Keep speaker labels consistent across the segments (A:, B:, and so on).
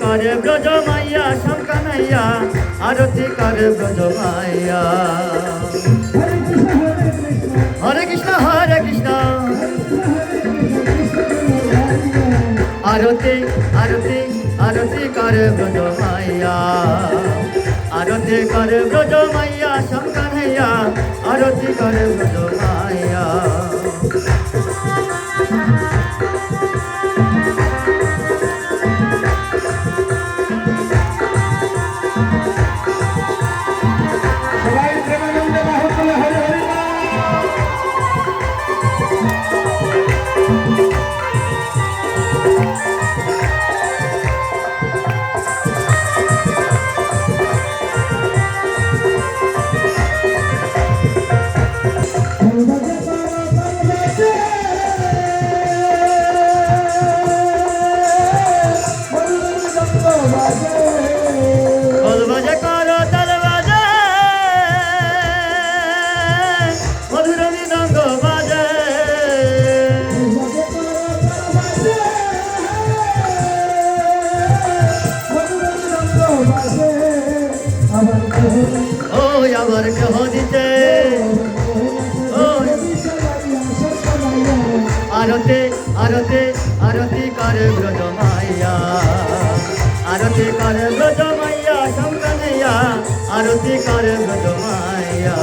A: করে ব্রজ মাইয়া শঙ্কানাইয়া আরতি করে ব্রজ মাইয়া। হরে কৃষ্ণ হরে কৃষ্ণ। আরতি আরতি আরতি করে ব্রজ মাইয়া। আরতি করে ব্রজ মাইয়া শঙ্কানাইয়া আরতি করে ব্রজ মাইয়া। আরতে আরতে, আরতি করে ব্রজ মাইয়া। আরতি করে ব্রজ মাইয়া শঙ্করইয়া আরতি করে ব্রজ মাইয়া।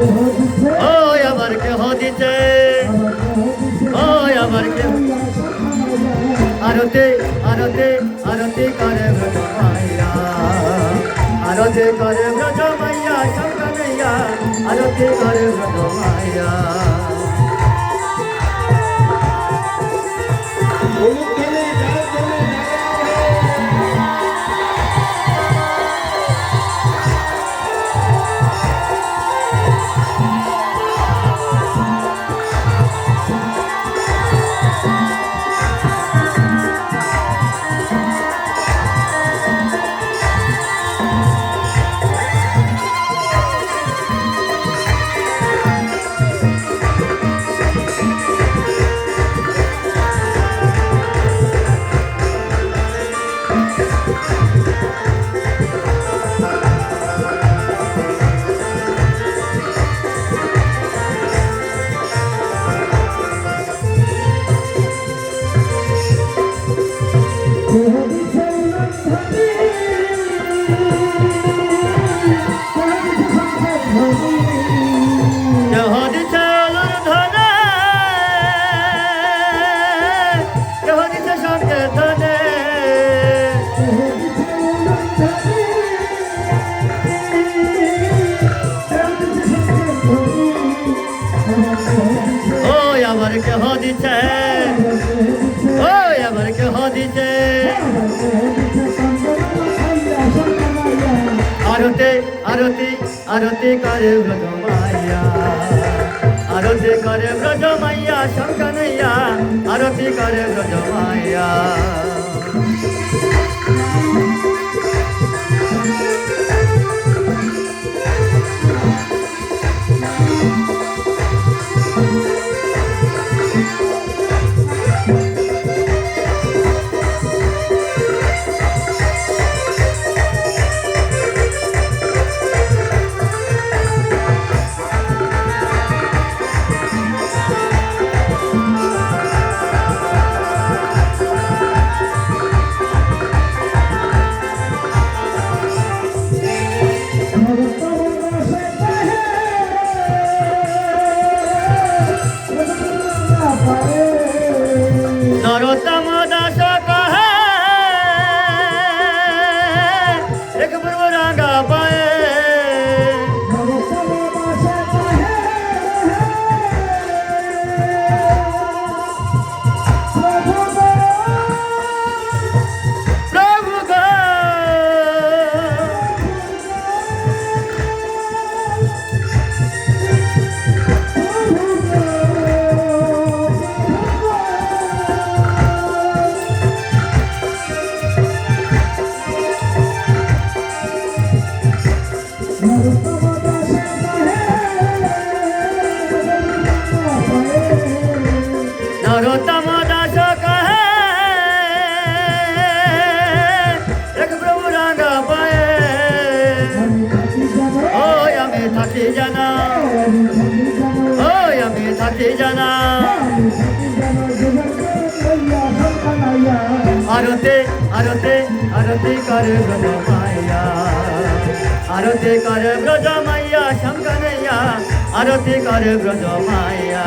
A: ও আবার কেহ দিতে। ও আবার কেহ। আরতে আরতে, আরতি করে ব্রজ মাইয়া। আরতি করে ব্রজ মাইয়া শঙ্করইয়া আরতি করে ব্রজ মাইয়া। আরতি করে ব্রজ মাইয়া। আরতি করে ব্রজ মাইয়া শঙ্করইয়া আরতি করে ব্রজ মাইয়া। নরোত্তম দাস কহে এক প্রভু রাঙ্গা পায়ে ওই আমি থাকি জানা আমি থাকি জানা আরতে আরতে আরতি করে ব্রজ মাইয়া আরতি করে ব্রজ মাইয়া শঙ্করইয়া আরতি করে ব্রজ মাইয়া